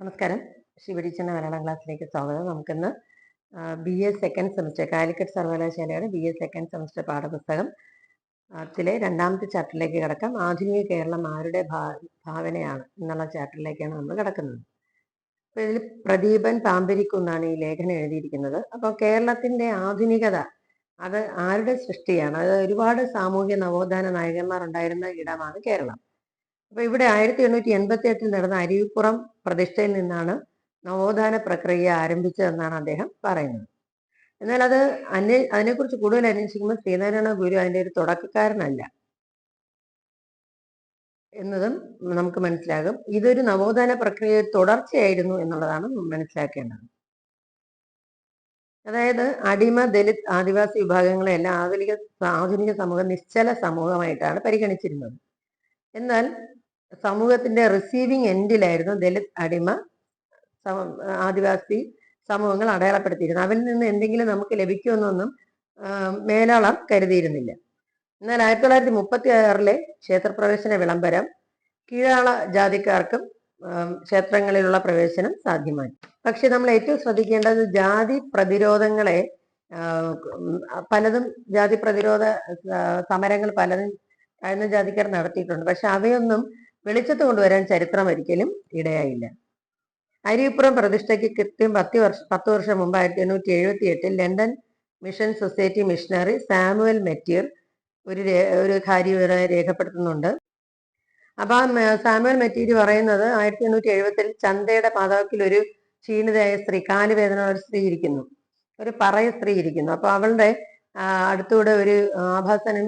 നമസ്കാരം. ശിവടിച്ചെന്ന മലയാളം ക്ലാസ്സിലേക്ക് സ്വാഗതം. നമുക്കിന്ന് B A second semester Calicut സർവകലാശാലയുടെ ബി എ സെക്കൻഡ് സെമിസ്റ്റർ പാഠപുസ്തകം ത്തിലെ രണ്ടാമത്തെ ചാപ്റ്ററിലേക്ക് കിടക്കാം. ആധുനിക കേരളം ആരുടെ ഭാവനയാണ് എന്നുള്ള ചാപ്റ്ററിലേക്കാണ് നമ്മൾ കിടക്കുന്നത്. അപ്പൊ ഇതിൽ പ്രദീപൻ പാമ്പരിക്കുന്നാണ് ഈ ലേഖനം എഴുതിയിരിക്കുന്നത്. അപ്പോൾ കേരളത്തിന്റെ ആധുനികത അത് ആരുടെ സൃഷ്ടിയാണ്? അത് ഒരുപാട് സാമൂഹ്യ നവോത്ഥാന നായകന്മാർ ഉണ്ടായിരുന്ന ഇടമാണ് കേരളം. അപ്പൊ ഇവിടെ ആയിരത്തി എണ്ണൂറ്റി എൺപത്തി എട്ടിൽ നടന്ന അരുവിപ്പുറം പ്രതിഷ്ഠയിൽ നിന്നാണ് നവോത്ഥാന പ്രക്രിയ ആരംഭിച്ചതെന്നാണ് അദ്ദേഹം പറയുന്നത്. എന്നാൽ അത് അന്വേ അതിനെക്കുറിച്ച് കൂടുതൽ അന്വേഷിക്കുമ്പോൾ ശ്രീനാരായണ ഗുരു അതിന്റെ ഒരു തുടക്കക്കാരനല്ല. എന്നതും നമുക്ക് മനസ്സിലാകും. ഇതൊരു നവോത്ഥാന പ്രക്രിയ തുടർച്ചയായിരുന്നു എന്നുള്ളതാണ് മനസ്സിലാക്കേണ്ടത്. അതായത് അടിമ ദലിത് ആദിവാസി വിഭാഗങ്ങളെ എല്ലാം ആധുനിക ആധുനിക സമൂഹം നിശ്ചല സമൂഹമായിട്ടാണ് പരിഗണിച്ചിരുന്നത്. എന്നാൽ സമൂഹത്തിന്റെ റിസീവിങ് എൻഡിലായിരുന്നു ദലിത് അടിമ ആദിവാസി സമൂഹങ്ങൾ അടയാളപ്പെടുത്തിയിരുന്നു അവരിൽ നിന്ന് എന്തെങ്കിലും നമുക്ക് ലഭിക്കുമെന്നൊന്നും ആ, മേലാളർ കരുതിയിരുന്നില്ല. എന്നാൽ ആയിരത്തി തൊള്ളായിരത്തി മുപ്പത്തി ആറിലെ ക്ഷേത്രപ്രവേശന വിളംബരം കീഴാള ജാതിക്കാർക്കും ക്ഷേത്രങ്ങളിലുള്ള പ്രവേശനം സാധ്യമായി. പക്ഷെ നമ്മൾ ഏറ്റവും ശ്രദ്ധിക്കേണ്ടത് ജാതി പ്രതിരോധങ്ങളെ പലതും ജാതി പ്രതിരോധ സമരങ്ങൾ പലതും താഴ്ന്ന ജാതിക്കാർ നടത്തിയിട്ടുണ്ട്. പക്ഷെ അവയൊന്നും വെളിച്ചത്ത് കൊണ്ടുവരാൻ ചരിത്രം ഒരിക്കലും ഇടയായില്ല. അരിപ്പുറം പ്രതിഷ്ഠയ്ക്ക് കൃത്യം പത്ത് വർഷ പത്ത് വർഷം മുമ്പ് ആയിരത്തി എണ്ണൂറ്റി എഴുപത്തി എട്ടിൽ London mission society missionary Samuel Mateer ഒരു ഒരു കാര്യം രേഖപ്പെടുത്തുന്നുണ്ട്. അപ്പൊ സാമുവൽ മെറ്റീരി പറയുന്നത് ആയിരത്തി എണ്ണൂറ്റി എഴുപത്തിൽ ചന്തയുടെ പാതാക്കിൽ ഒരു ക്ഷീണിതയായ സ്ത്രീ കാലുവേദന ഒരു സ്ത്രീ ഇരിക്കുന്നു. ഒരു പറയ സ്ത്രീ ഇരിക്കുന്നു. അപ്പൊ അവളുടെ അടുത്തൂടെ ഒരു ആഭാസനും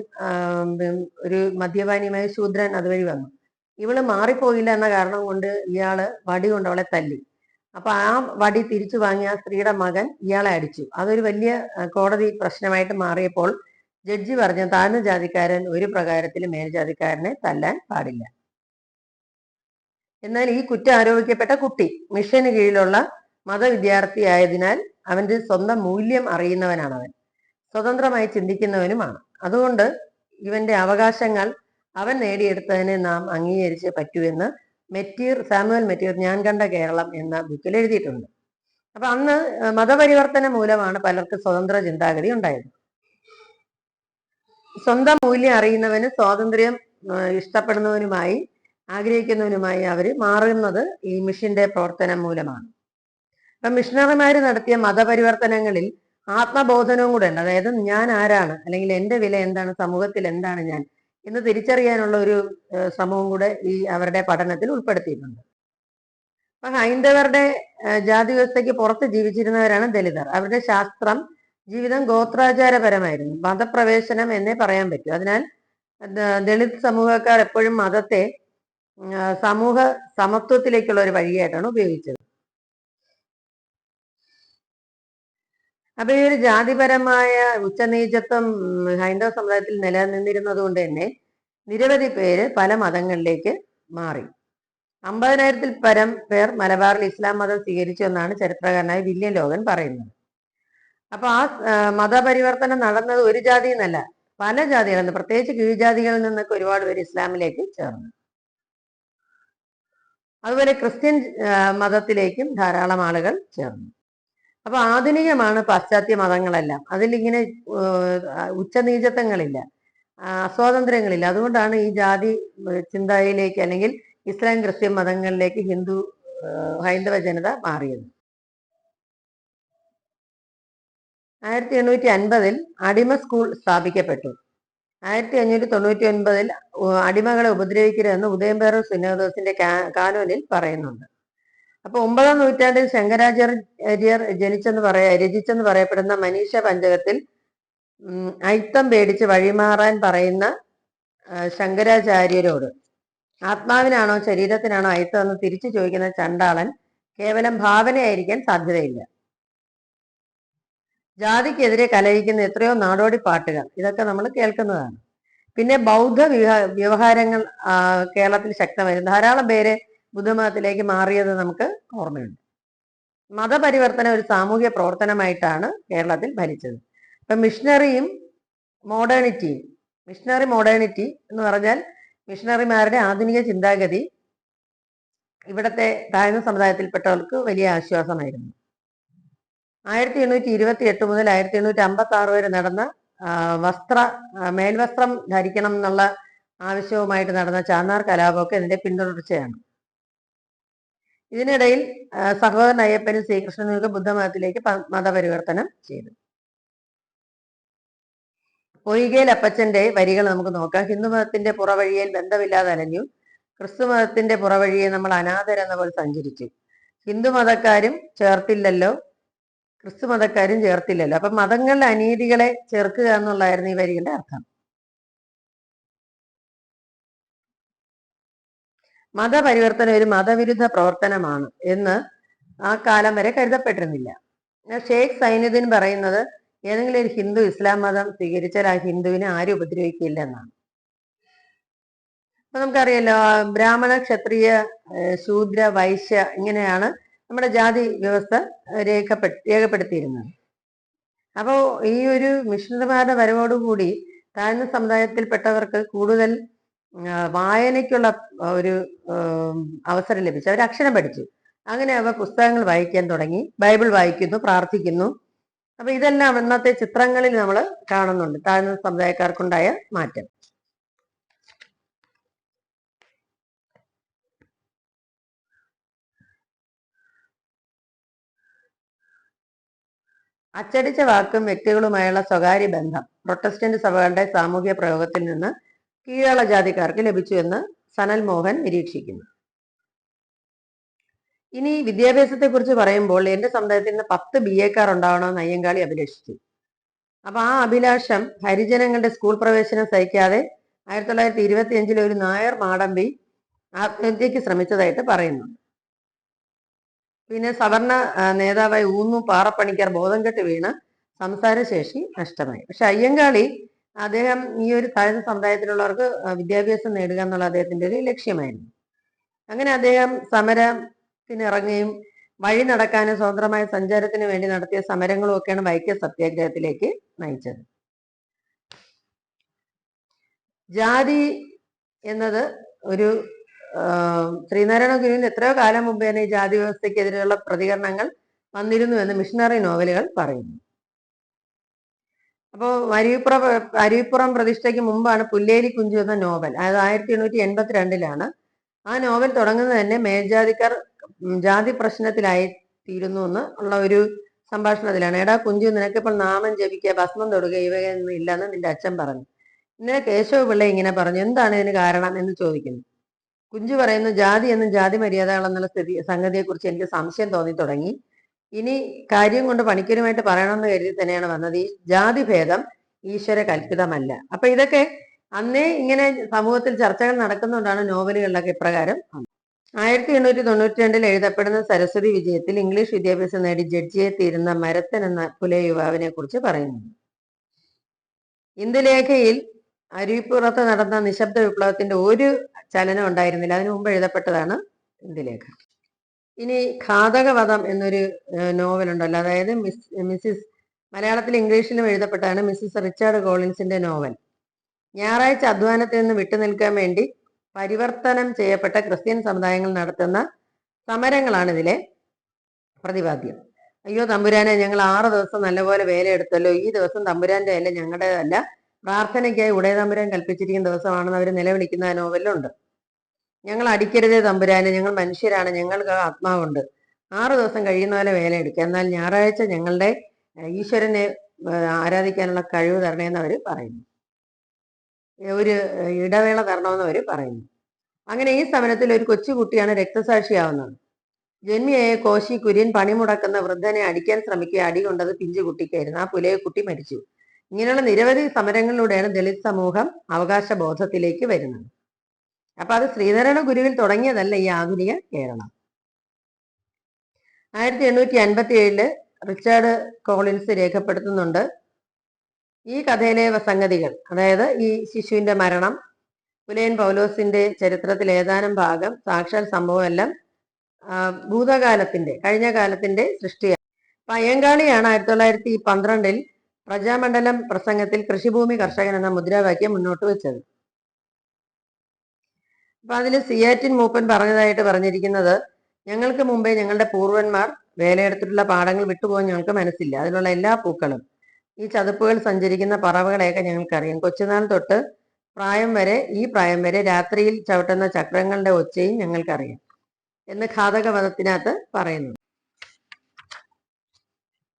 ഒരു മദ്യപാനിയുമായ ശൂദ്രൻ അതുവഴി വന്നു. ഇവൾ മാറിപ്പോയില്ല എന്ന കാരണം കൊണ്ട് ഇയാൾ വടി കൊണ്ട് അവളെ തല്ലി. അപ്പൊ ആ വടി തിരിച്ചു വാങ്ങിയ ആ സ്ത്രീയുടെ മകൻ ഇയാളെ അടിച്ചു. അതൊരു വലിയ കോടതി പ്രശ്നമായിട്ട് മാറിയപ്പോൾ ജഡ്ജി പറഞ്ഞു താഴ്ന്ന ജാതിക്കാരൻ ഒരു പ്രകാരത്തിൽ മേൽജാതിക്കാരനെ തല്ലാൻ പാടില്ല. എന്നാൽ ഈ കുറ്റം ആരോപിക്കപ്പെട്ട കുട്ടി മിഷന് കീഴിലുള്ള മതവിദ്യാർത്ഥി ആയതിനാൽ അവന്റെ സ്വന്തം മൂല്യം അറിയുന്നവനാണ് അവൻ സ്വതന്ത്രമായി ചിന്തിക്കുന്നവനുമാണ്. അതുകൊണ്ട് ഇവന്റെ അവകാശങ്ങൾ അവൻ നേടിയെടുത്തതിനെ നാം അംഗീകരിച്ച് പറ്റൂ എന്ന് മെറ്റീർ സാമുവൽ മെറ്റീർ ഞാൻ കണ്ട കേരളം എന്ന ബുക്കിൽ എഴുതിയിട്ടുണ്ട്. അപ്പൊ അന്ന് മതപരിവർത്തനം മൂലമാണ് പലർക്ക് സ്വതന്ത്ര ചിന്താഗതി ഉണ്ടായത്. സ്വന്തം മൂല്യം അറിയുന്നവന് സ്വാതന്ത്ര്യം ഇഷ്ടപ്പെടുന്നവനുമായി ആഗ്രഹിക്കുന്നവനുമായി അവർ മാറുന്നത് ഈ മിഷന്റെ പ്രവർത്തനം മൂലമാണ്. അപ്പൊ മിഷണറിമാര് നടത്തിയ മതപരിവർത്തനങ്ങളിൽ ആത്മബോധനവും കൂടെ ഉണ്ട്. അതായത് ഞാൻ ആരാണ് അല്ലെങ്കിൽ എന്റെ വില എന്താണ് സമൂഹത്തിൽ എന്താണ് ഞാൻ എന്ന് തിരിച്ചറിയാനുള്ള ഒരു ശ്രമവും കൂടെ ഈ അവരുടെ പഠനത്തിൽ ഉൾപ്പെടുത്തിയിട്ടുണ്ട്. അപ്പൊ ഹൈന്ദവരുടെ ജാതി വ്യവസ്ഥയ്ക്ക് പുറത്ത് ജീവിച്ചിരുന്നവരാണ് ദലിതർ. അവരുടെ ശാസ്ത്രം ജീവിതം ഗോത്രാചാരപരമായിരുന്നു. മതപ്രവേശനം എന്നേ പറയാൻ പറ്റൂ. അതിനാൽ ദളിത് സമൂഹക്കാർ എപ്പോഴും മതത്തെ സമൂഹ സമത്വത്തിലേക്കുള്ള ഒരു വഴിയായിട്ടാണ് ഉപയോഗിച്ചത്. അപ്പൊ ഈ ഒരു ജാതിപരമായ ഉച്ചനീചത്വം ഹൈന്ദവ സമുദായത്തിൽ നിലനിന്നിരുന്നത് കൊണ്ട് തന്നെ നിരവധി പേര് പല മതങ്ങളിലേക്ക് മാറി. അമ്പതിനായിരത്തിൽ പരം പേർ മലബാറിൽ ഇസ്ലാം മതം സ്വീകരിച്ചു എന്നാണ് ചരിത്രകാരനായ വില്യം ലോകൻ പറയുന്നത്. അപ്പൊ ആ മതപരിവർത്തനം നടന്നത് ഒരു ജാതി എന്നല്ല പല ജാതികളിൽ നിന്ന് പ്രത്യേകിച്ച് കീഴ്ജാതികളിൽ നിന്നൊക്കെ ഒരുപാട് പേര് ഇസ്ലാമിലേക്ക് ചേർന്നു. അതുപോലെ ക്രിസ്ത്യൻ മതത്തിലേക്കും ധാരാളം ആളുകൾ ചേർന്നു. അപ്പൊ ആധുനികമാണ് പാശ്ചാത്യ മതങ്ങളെല്ലാം. അതിലിങ്ങനെ ഉച്ചനീചത്വങ്ങളില്ല സ്വാതന്ത്ര്യങ്ങളില്ല. അതുകൊണ്ടാണ് ഈ ജാതി ചിന്തയിലേക്ക് അല്ലെങ്കിൽ ഇസ്ലാം ക്രിസ്ത്യൻ മതങ്ങളിലേക്ക് ഹിന്ദു ഹൈന്ദവ ജനത മാറിയത്. ആയിരത്തി എണ്ണൂറ്റി അൻപതിൽ അടിമ സ്കൂൾ സ്ഥാപിക്കപ്പെട്ടു. ആയിരത്തി അഞ്ഞൂറ്റി തൊണ്ണൂറ്റി ഒൻപതിൽ അടിമകളെ ഉപദ്രവിക്കരുതെന്ന് ഉദയംപേറും സുനോദോസിന്റെ കാനോനിൽ പറയുന്നുണ്ട്. അപ്പൊ ഒമ്പതാം നൂറ്റാണ്ടിൽ ശങ്കരാചാര്യർ ജനിച്ചെന്ന് പറയാ രചിച്ചെന്ന് പറയപ്പെടുന്ന മനീഷ പഞ്ചകത്തിൽ ഐത്തം പേടിച്ച് വഴിമാറാൻ പറയുന്ന ശങ്കരാചാര്യരോട്. ആത്മാവിനാണോ ശരീരത്തിനാണോ അയിത്തം എന്ന് തിരിച്ചു ചോദിക്കുന്ന ചണ്ടാളൻ കേവലം ഭാവനയായിരിക്കാൻ സാധ്യതയില്ല. ജാതിക്കെതിരെ കലഹിക്കുന്ന എത്രയോ നാടോടി പാട്ടുകൾ ഇതൊക്കെ നമ്മൾ കേൾക്കുന്നതാണ്. പിന്നെ ബൗദ്ധ വ്യവഹാരങ്ങൾ കേരളത്തിൽ ശക്തമായിരുന്നു. ധാരാളം പേര് ബുദ്ധമതത്തിലേക്ക് മാറിയത് നമുക്ക് ഓർമ്മയുണ്ട്. മതപരിവർത്തനം ഒരു സാമൂഹ്യ പ്രവർത്തനമായിട്ടാണ് കേരളത്തിൽ ഭരിച്ചത്. ഇപ്പൊ മിഷണറിയും മോഡേണിറ്റിയും മിഷണറി മോഡേണിറ്റി എന്ന് പറഞ്ഞാൽ മിഷണറിമാരുടെ ആധുനിക ചിന്താഗതി ഇവിടത്തെ താഴ്ന്ന സമുദായത്തിൽപ്പെട്ടവർക്ക് വലിയ ആശ്വാസമായിരുന്നു. ആയിരത്തി എണ്ണൂറ്റി ഇരുപത്തി എട്ട് മുതൽ ആയിരത്തി എണ്ണൂറ്റി അമ്പത്തി ആറ് വരെ നടന്ന വസ്ത്ര മേൽവസ്ത്രം ധരിക്കണം എന്നുള്ള ആവശ്യവുമായിട്ട് നടന്ന ചാന്നാർ കലാപമൊക്കെ ഇതിന്റെ പിന്തുടർച്ചയാണ്. ഇതിനിടയിൽ സഹോദരൻ അയ്യപ്പനും ശ്രീകൃഷ്ണനും ബുദ്ധമതത്തിലേക്ക് മതപരിവർത്തനം ചെയ്തു. പൊയ്കയിൽ അപ്പച്ചന്റെ വരികൾ നമുക്ക് നോക്കാം. ഹിന്ദുമതത്തിന്റെ പുറവഴിയിൽ ബന്ധമില്ലാതെ അലഞ്ഞു. ക്രിസ്തു മതത്തിന്റെ പുറവഴിയെ നമ്മൾ അനാഥരെന്ന പോലെ സഞ്ചരിച്ചു. ഹിന്ദു മതക്കാരും ചേർത്തില്ലല്ലോ. ക്രിസ്തു മതക്കാരും ചേർത്തില്ലല്ലോ. അപ്പൊ മതങ്ങളിലെ അനീതികളെ ചേർക്കുക എന്നുള്ളതായിരുന്നു ഈ വരികളുടെ അർത്ഥം. മതപരിവർത്തനം ഒരു മതവിരുദ്ധ പ്രവർത്തനമാണ് എന്ന് ആ കാലം വരെ കരുതപ്പെട്ടിരുന്നില്ല. ഷെയ്ഖ് സൈനുദ്ദീൻ പറയുന്നത് ഏതെങ്കിലും ഒരു ഹിന്ദു ഇസ്ലാം മതം സ്വീകരിച്ചാൽ ആ ഹിന്ദുവിനെ ആരും ഉപദ്രവിക്കില്ല എന്നാണ്. അപ്പൊ നമുക്കറിയാലോ ബ്രാഹ്മണ ക്ഷത്രിയ ശൂദ്ര വൈശ്യ ഇങ്ങനെയാണ് നമ്മുടെ ജാതി വ്യവസ്ഥ രേഖപ്പെട്ട് രേഖപ്പെടുത്തിയിരുന്നത്. അപ്പോൾ ഈ ഒരു മിഷണറിമാരുടെ വരവോടുകൂടി താഴ്ന്ന സമുദായത്തിൽപ്പെട്ടവർക്ക് കൂടുതൽ വായനയ്ക്കുള്ള ഒരു അവസരം ലഭിച്ചു. അവർ അക്ഷരം പഠിച്ചു. അങ്ങനെ അവർ പുസ്തകങ്ങൾ വായിക്കാൻ തുടങ്ങി. ബൈബിൾ വായിക്കുന്നു പ്രാർത്ഥിക്കുന്നു. അപ്പൊ ഇതെല്ലാം ഇന്നത്തെ ചിത്രങ്ങളിൽ നമ്മൾ കാണുന്നുണ്ട്. താഴ്ന്ന സമുദായക്കാർക്കുണ്ടായ മാറ്റം. അച്ചടിച്ച വാക്കും വ്യക്തികളുമായുള്ള സ്വകാര്യ ബന്ധം. പ്രൊട്ടസ്റ്റന്റ് സഭകളുടെ സാമൂഹ്യ പ്രയോഗത്തിൽ നിന്ന് കീഴള ജാതിക്കാർക്ക് ലഭിച്ചു എന്ന് സനൽ മോഹൻ നിരീക്ഷിക്കുന്നു. ഇനി വിദ്യാഭ്യാസത്തെ കുറിച്ച് പറയുമ്പോൾ എന്റെ സമുദായത്തിൽ നിന്ന് പത്ത് ബി എക്കാർ ഉണ്ടാവണമെന്ന് അയ്യങ്കാളി അഭിലഷിച്ചു. അപ്പൊ ആ അഭിലാഷം ഹരിജനങ്ങളുടെ സ്കൂൾ പ്രവേശനം സഹിക്കാതെ ആയിരത്തി തൊള്ളായിരത്തി ഇരുപത്തി അഞ്ചിലെ ഒരു നായർ മാടമ്പി ആത്മഹത്യക്ക് ശ്രമിച്ചതായിട്ട് പറയുന്നു. പിന്നെ സവർണ നേതാവായ ഊന്നു പാറപ്പണിക്കാർ ബോധം കെട്ട് വീണ് സംസാരശേഷി നഷ്ടമായി. പക്ഷെ അയ്യങ്കാളി അദ്ദേഹം ഈ ഒരു താഴ്ന്ന സമുദായത്തിലുള്ളവർക്ക് വിദ്യാഭ്യാസം നേടുക എന്നുള്ള അദ്ദേഹത്തിന്റെ ഒരു ലക്ഷ്യമായിരുന്നു. അങ്ങനെ അദ്ദേഹം സമരത്തിന് ഇറങ്ങുകയും വഴി നടക്കാനും സ്വതന്ത്രമായ സഞ്ചാരത്തിന് വേണ്ടി നടത്തിയ സമരങ്ങളും ഒക്കെയാണ് വൈക്കം സത്യാഗ്രഹത്തിലേക്ക് നയിച്ചത്. ജാതി എന്നത് ഒരു ശ്രീനാരായണ ഗുരുവിന് എത്രയോ കാലം മുമ്പ് തന്നെ ജാതി വ്യവസ്ഥയ്ക്കെതിരെയുള്ള പ്രതികരണങ്ങൾ വന്നിരുന്നു എന്ന് മിഷണറി നോവലുകൾ പറയുന്നു. അപ്പോൾ അരുവിപ്പുറം അരുവിപ്പുറം പ്രതിഷ്ഠയ്ക്ക് മുമ്പാണ് പുല്ലേലി കുഞ്ചു എന്ന നോവൽ. അതായത് ആയിരത്തി എണ്ണൂറ്റി എൺപത്തിരണ്ടിലാണ് ആ നോവൽ തുടങ്ങുന്നത് തന്നെ മേൽജാതിക്കാർ ജാതി പ്രശ്നത്തിലായി തീരുന്നു എന്ന് ഉള്ള ഒരു സംഭാഷണത്തിലാണ്. എടാ കുഞ്ചു നിനക്കിപ്പോൾ നാമം ജപിക്കുക ഭസ്മം തൊടുക ഇവയൊന്നും ഇല്ലെന്ന് നിന്റെ അച്ഛൻ പറഞ്ഞു. ഇന്നലെ കേശവ പിള്ള ഇങ്ങനെ പറഞ്ഞു എന്താണ് ഇതിന് കാരണം? എന്ന് ചോദിക്കുന്നു. കുഞ്ചു പറയുന്നു ജാതി എന്നും ജാതി മര്യാദകൾ എന്നുള്ള സ്ഥിതി സംഗതിയെക്കുറിച്ച് എനിക്ക് സംശയം തോന്നി തുടങ്ങി. ഇനി കാര്യം കൊണ്ട് പണിക്കരുമായിട്ട് പറയണമെന്ന് കരുതി തന്നെയാണ് വന്നത്. ഈ ജാതി ഭേദം ഈശ്വര കൽപ്പിതമല്ല. അപ്പൊ ഇതൊക്കെ അന്നേ ഇങ്ങനെ സമൂഹത്തിൽ ചർച്ചകൾ നടക്കുന്നുകൊണ്ടാണ് നോവലുകളിലൊക്കെ ഇപ്രകാരം. ആയിരത്തി എണ്ണൂറ്റി തൊണ്ണൂറ്റി രണ്ടിൽ എഴുതപ്പെടുന്ന സരസ്വതി വിജയത്തിൽ ഇംഗ്ലീഷ് വിദ്യാഭ്യാസം നേടി ജഡ്ജിയെ തീരുന്ന മരത്തൻ എന്ന പുലയ യുവാവിനെ കുറിച്ച് പറയുന്നു. ഇന്ദുലേഖയിൽ അരുവിപ്പുറത്ത് നടന്ന നിശബ്ദ വിപ്ലവത്തിന്റെ ഒരു ചലനം ഉണ്ടായിരുന്നില്ല. അതിനു മുമ്പ് എഴുതപ്പെട്ടതാണ് ഇന്ദുലേഖ. ഇനി ഘാതകവധം എന്നൊരു നോവലുണ്ടല്ലോ. അതായത് മിസ് മിസ്സിസ് മലയാളത്തിൽ ഇംഗ്ലീഷിലും എഴുതപ്പെട്ടാണ് മിസ്സിസ് റിച്ചാർഡ് കോളിൻസിന്റെ നോവൽ. ഞായറാഴ്ച അധ്വാനത്തിൽ നിന്ന് വിട്ടുനിൽക്കാൻ വേണ്ടി പരിവർത്തനം ചെയ്യപ്പെട്ട ക്രിസ്ത്യൻ സമുദായങ്ങൾ നടത്തുന്ന സമരങ്ങളാണ് ഇതിലെ പ്രതിപാദ്യം. അയ്യോ തമ്പുരാനെ ഞങ്ങൾ ആറ് ദിവസം നല്ലപോലെ വേലയെടുത്തല്ലോ. ഈ ദിവസം തമ്പുരാന്റെ അല്ല ഞങ്ങളുടേതല്ല. പ്രാർത്ഥനയ്ക്കായി ഉടയ തമ്പുരാൻ കൽപ്പിച്ചിരിക്കുന്ന ദിവസമാണെന്ന് അവർ നിലവിളിക്കുന്ന നോവലുണ്ട് ഞങ്ങൾ അടിക്കരുതേ തമ്പുരാന് ഞങ്ങൾ മനുഷ്യരാണ് ഞങ്ങൾക്ക് ആത്മാവുണ്ട്. ആറു ദിവസം കഴിയുന്ന പോലെ വേല എടുക്കുക എന്നാൽ ഞായറാഴ്ച ഞങ്ങളുടെ ഈശ്വരനെ ആരാധിക്കാനുള്ള കഴിവ് തരണേന്ന് അവർ പറയുന്നു. ഒരു ഇടവേള തരണമെന്ന് അവർ പറയുന്നു. അങ്ങനെ ഈ സമരത്തിൽ ഒരു കൊച്ചുകുട്ടിയാണ് രക്തസാക്ഷിയാവുന്നത്. ജന്മിയായ കോശി കുര്യൻ പണിമുടക്കുന്ന വൃദ്ധനെ അടിക്കാൻ ശ്രമിക്കുക. അടി കൊണ്ടത് പിഞ്ചു കുട്ടിക്കായിരുന്നു. ആ പുലയെ കുട്ടി മരിച്ചു. ഇങ്ങനെയുള്ള നിരവധി സമരങ്ങളിലൂടെയാണ് ദളിത് സമൂഹം അവകാശ ബോധത്തിലേക്ക് വരുന്നത്. അപ്പൊ അത് ശ്രീധരണ ഗുരുവിൽ തുടങ്ങിയതല്ല ഈ ആധുനിക കേരളം. ആയിരത്തി എണ്ണൂറ്റി അൻപത്തി ഏഴിൽ റിച്ചാർഡ് കോളിൻസ് രേഖപ്പെടുത്തുന്നുണ്ട് ഈ കഥയിലെ സംഗതികൾ. അതായത് ഈ ശിശുവിന്റെ മരണം പുലയൻ പൗലോസിന്റെ ചരിത്രത്തിൽ ഏതാനും ഭാഗം സാക്ഷാൽ സംഭവം എല്ലാം ഭൂതകാലത്തിന്റെ കഴിഞ്ഞ കാലത്തിന്റെ സൃഷ്ടിയാണ് പയങ്കാളിയാണ് ആയിരത്തി തൊള്ളായിരത്തി പന്ത്രണ്ടിൽ പ്രജാമണ്ഡലം പ്രസംഗത്തിൽ കൃഷിഭൂമി കർഷകൻ എന്ന മുദ്രാവാക്യം മുന്നോട്ട് വെച്ചത്. അപ്പൊ അതിൽ സിയാറ്റിൻ മൂപ്പൻ പറഞ്ഞതായിട്ട് പറഞ്ഞിരിക്കുന്നത് ഞങ്ങൾക്ക് മുമ്പേ ഞങ്ങളുടെ പൂർവന്മാർ വേലയെടുത്തിട്ടുള്ള പാടങ്ങൾ വിട്ടുപോകാൻ ഞങ്ങൾക്ക് മനസ്സില്ല. അതിലുള്ള എല്ലാ പൂക്കളും ഈ ചതുപ്പുകൾ സഞ്ചരിക്കുന്ന പറവകളെയൊക്കെ ഞങ്ങൾക്കറിയാം. കൊച്ചുനാൾ തൊട്ട് പ്രായം വരെ ഈ പ്രായം വരെ രാത്രിയിൽ ചവിട്ടുന്ന ചക്രങ്ങളുടെ ഒച്ചയും ഞങ്ങൾക്കറിയാം. എന്ന് ഘാതക മതത്തിനകത്ത് പറയുന്നു.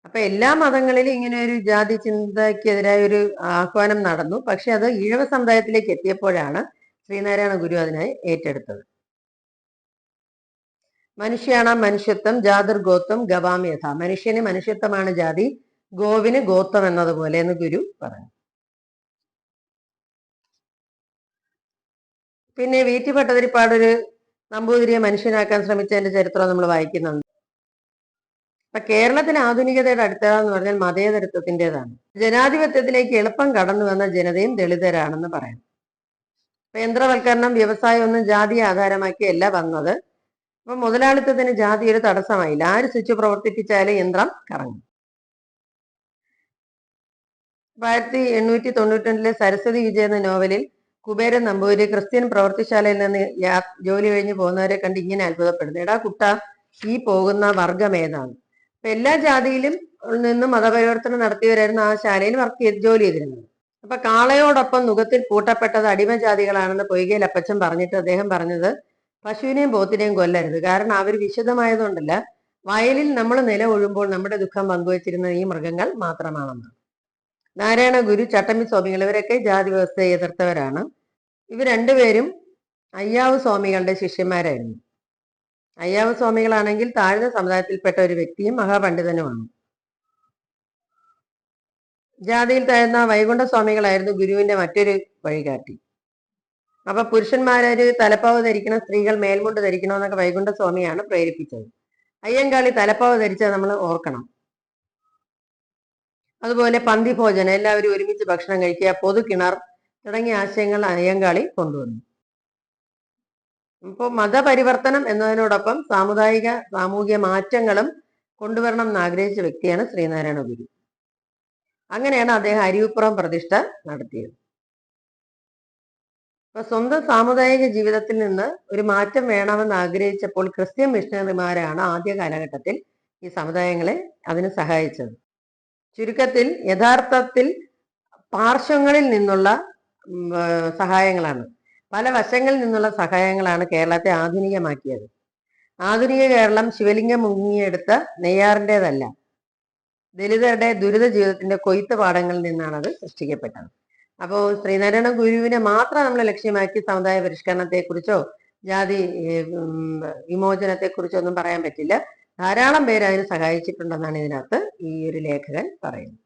അപ്പൊ എല്ലാ മതങ്ങളിലും ഇങ്ങനെ ഒരു ജാതി ചിന്തയ്ക്കെതിരായ ഒരു ആഹ്വാനം നടന്നു. പക്ഷെ അത് ഈഴവ സമുദായത്തിലേക്ക് എത്തിയപ്പോഴാണ് ശ്രീനാരായണ ഗുരു അതിനായി ഏറ്റെടുത്തത്. മനുഷ്യാണ മനുഷ്യത്വം ജാതിർ ഗോത്വം ഗവാമ്യഥ മനുഷ്യന് മനുഷ്യത്വമാണ് ജാതി ഗോവിന് ഗോത്വം എന്നതുപോലെ എന്ന് ഗുരു പറഞ്ഞു. പിന്നെ വീറ്റി ഭട്ടതിരിപ്പാടൊരു നമ്പൂതിരിയെ മനുഷ്യനാക്കാൻ ശ്രമിച്ചതിന്റെ ചരിത്രം നമ്മൾ വായിക്കുന്നുണ്ട്. അപ്പൊ കേരളത്തിന് ആധുനികതയുടെ അടുത്തത എന്ന് പറഞ്ഞാൽ മതേതരത്വത്തിന്റെതാണ്. ജനാധിപത്യത്തിലേക്ക് എളുപ്പം കടന്നു വന്ന ജനതയും ദളിതരാണെന്ന് പറയാം. യന്ത്രവൽക്കരണം വ്യവസായം ഒന്നും ജാതി ആധാരമാക്കിയല്ല വന്നത്. അപ്പൊ മുതലാളിത്തത്തിന് ജാതി ഒരു തടസ്സമായില്ല. ആര് സ്വിച്ച് പ്രവർത്തിപ്പിച്ചാലും യന്ത്രം കറങ്ങും. ആയിരത്തി എണ്ണൂറ്റി തൊണ്ണൂറ്റി രണ്ടിലെ സരസ്വതി വിജയ എന്ന നോവലിൽ കുബേരൻ നമ്പൂരി ക്രിസ്ത്യൻ പ്രവർത്തിശാലയിൽ നിന്ന് ജോലി കഴിഞ്ഞ് പോകുന്നവരെ കണ്ട് ഇങ്ങനെ അത്ഭുതപ്പെടുന്നു. എടാ കുട്ട ഈ പോകുന്ന വർഗം ഏതാണ്? അപ്പൊ എല്ലാ ജാതിയിലും നിന്നും മതപരിവർത്തനം നടത്തിയവരായിരുന്നു ആ ശാലയിൽ വർക്ക് ചെയ്ത് ജോലി ചെയ്തിരുന്നത്. അപ്പൊ കാളയോടൊപ്പം നുഖത്തിൽ കൂട്ടപ്പെട്ടത് അടിമജാതികളാണെന്ന് പൊയ്കയിൽ അപ്പച്ചൻ പറഞ്ഞിട്ട് അദ്ദേഹം പറഞ്ഞത് പശുവിനെയും പോത്തിനെയും കൊല്ലരുത്. കാരണം അവർ വിശദമായതുകൊണ്ടല്ല. വയലിൽ നമ്മൾ നില ഒഴുമ്പോൾ നമ്മുടെ ദുഃഖം പങ്കുവച്ചിരുന്ന ഈ മൃഗങ്ങൾ മാത്രമാണെന്ന്. നാരായണ ഗുരു ചട്ടമ്പി സ്വാമികൾ ഇവരൊക്കെ ജാതി വ്യവസ്ഥയെ എതിർത്തവരാണ്. ഇവർ രണ്ടുപേരും അയ്യാവ് സ്വാമികളുടെ ശിഷ്യന്മാരായിരുന്നു. അയ്യാവ് സ്വാമികളാണെങ്കിൽ താഴ്ന്ന സമുദായത്തിൽപ്പെട്ട ഒരു വ്യക്തിയും മഹാപണ്ഡിതനുമാണ്. ജാതിയിൽ താഴ്ന്ന വൈകുണ്ഠ സ്വാമികളായിരുന്നു ഗുരുവിന്റെ മറ്റൊരു വഴികാട്ടി. അപ്പൊ പുരുഷന്മാരൊരു തലപ്പാവ് ധരിക്കണം സ്ത്രീകൾ മേൽമുണ്ട് ധരിക്കണമെന്നൊക്കെ വൈകുണ്ഠ സ്വാമിയാണ് പ്രേരിപ്പിച്ചത്. അയ്യങ്കാളി തലപ്പാവ് ധരിച്ചത് നമ്മൾ ഓർക്കണം. അതുപോലെ പന്തി ഭോജനം എല്ലാവരും ഒരുമിച്ച് ഭക്ഷണം കഴിക്കുക പൊതു കിണർ തുടങ്ങിയ ആശയങ്ങൾ അയ്യങ്കാളി കൊണ്ടുവന്നു. ഇപ്പോൾ മതപരിവർത്തനം എന്നതിനോടൊപ്പം സാമുദായിക സാമൂഹിക മാറ്റങ്ങളും കൊണ്ടുവരണം എന്ന് ആഗ്രഹിച്ച വ്യക്തിയാണ് ശ്രീനാരായണ ഗുരു അങ്ങനെയാണ് അദ്ദേഹം അരിവിപ്പുറം പ്രതിഷ്ഠ നടത്തിയത്. അപ്പൊ സ്വന്തം സാമുദായിക ജീവിതത്തിൽ നിന്ന് ഒരു മാറ്റം വേണമെന്ന് ആഗ്രഹിച്ചപ്പോൾ ക്രിസ്ത്യൻ മിഷണറിമാരാണ് ആദ്യ കാലഘട്ടത്തിൽ ഈ സമുദായങ്ങളെ അതിന് സഹായിച്ചത്. ചുരുക്കത്തിൽ യഥാർത്ഥത്തിൽ പാർശ്വങ്ങളിൽ നിന്നുള്ള സഹായങ്ങളാണ്. പല വശങ്ങളിൽ നിന്നുള്ള സഹായങ്ങളാണ് കേരളത്തെ ആധുനികമാക്കിയത്. ആധുനിക കേരളം ശിവലിംഗം മുങ്ങിയെടുത്ത നെയ്യാറിന്റെതല്ല. ദലിതരുടെ ദുരിത ജീവിതത്തിന്റെ കൊയ്ത്ത് പാഠങ്ങളിൽ നിന്നാണ് അത് സൃഷ്ടിക്കപ്പെട്ടത്. അപ്പോൾ ശ്രീനാരായണ ഗുരുവിനെ മാത്രം നമ്മൾ ലക്ഷ്യമാക്കി സമുദായ പരിഷ്കരണത്തെക്കുറിച്ചോ ജാതി വിമോചനത്തെ കുറിച്ചോ വിമോചനത്തെക്കുറിച്ചോ ഒന്നും പറയാൻ പറ്റില്ല. ധാരാളം പേര് അതിന് സഹായിച്ചിട്ടുണ്ടെന്നാണ് ഇതിനകത്ത് ഈ ഒരു ലേഖകൻ പറയുന്നത്.